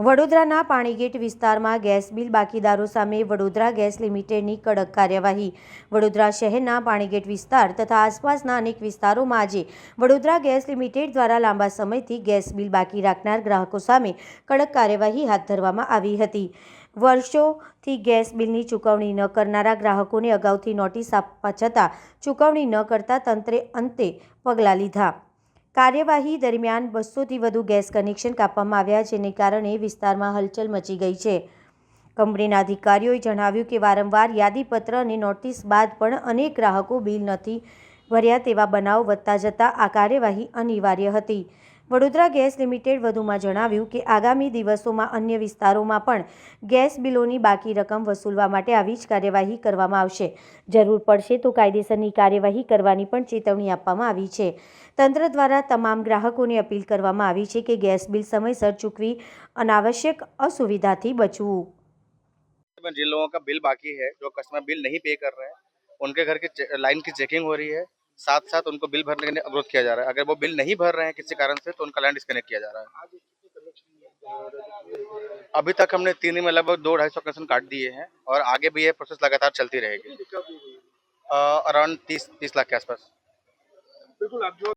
વડોદરાના પાણીગેટ વિસ્તારમાં gas bill બાકીદારો સામે વડોદરા ગેસ લિમિટેડની કડક કાર્યવાહી. વડોદરા શહેરના પાણીગેટ વિસ્તાર તથા આસપાસના અનેક વિસ્તારોમાં આજે વડોદરા ગેસ લિમિટેડ દ્વારા લાંબા સમયથી ગેસ બિલ બાકી રાખનાર ગ્રાહકો સામે કડક કાર્યવાહી હાથ ધરવામાં આવી હતી. વર્ષોથી ગેસ બિલની ચૂકવણી ન કરનારા ગ્રાહકોને અગાઉથી નોટિસ આપવા છતાં ચૂકવણી ન કરતા તંત્રે અંતે પગલાં લીધા. કાર્યવાહી દરમિયાન બસોથી વધુ ગેસ કનેક્શન કાપવામાં આવ્યા જેને કારણે વિસ્તારમાં હલચલ મચી ગઈ છે. કંપનીના અધિકારીઓએ જણાવ્યું કે વારંવાર યાદીપત્ર અને નોટિસ બાદ પણ અનેક ગ્રાહકો બિલ નથી ભર્યા તેવા બનાવ વધતા જતાં આ કાર્યવાહી અનિવાર્ય હતી. વડોદરા ગેસ લિમિટેડ વધુમાં જણાવ્યું કે આગામી દિવસોમાં અન્ય વિસ્તારોમાં પણ ગેસ બિલોની બાકી રકમ વસૂલવા માટે આવી જ કાર્યવાહી કરવામાં આવશે જરૂર પડશે તો કાયદેસરની કાર્યવાહી કરવાની પણ ચેતવણી આપવામાં આવી છે તંત્ર દ્વારા તમામ ગ્રાહકોને અપીલ કરવામાં આવી છે કે ગેસ બિલ સમયસર ચૂકવી અનાવશ્યક અસુવિધાથી બચવું में जिन लोगों का बिल बाकी है जो कस्टमर बिल नहीं पे कर रहे हैं उनके घर की चे- लाइन की चेकिंग हो रही है साथ साथ उनको बिल भरने के लिए अनुरोध किया जा रहा है। अगर वो बिल नहीं भर रहे हैं किसी कारण से तो उनका लैंड डिस्कनेक्ट किया जा रहा है। अभी तक हमने तीन में लगभग दो ढाई सौ कनेक्शन काट दिए हैं और आगे भी ये प्रोसेस लगातार चलती रहेगी। अराउंड तीस तीस लाख के आसपास। बिल्कुल आप जो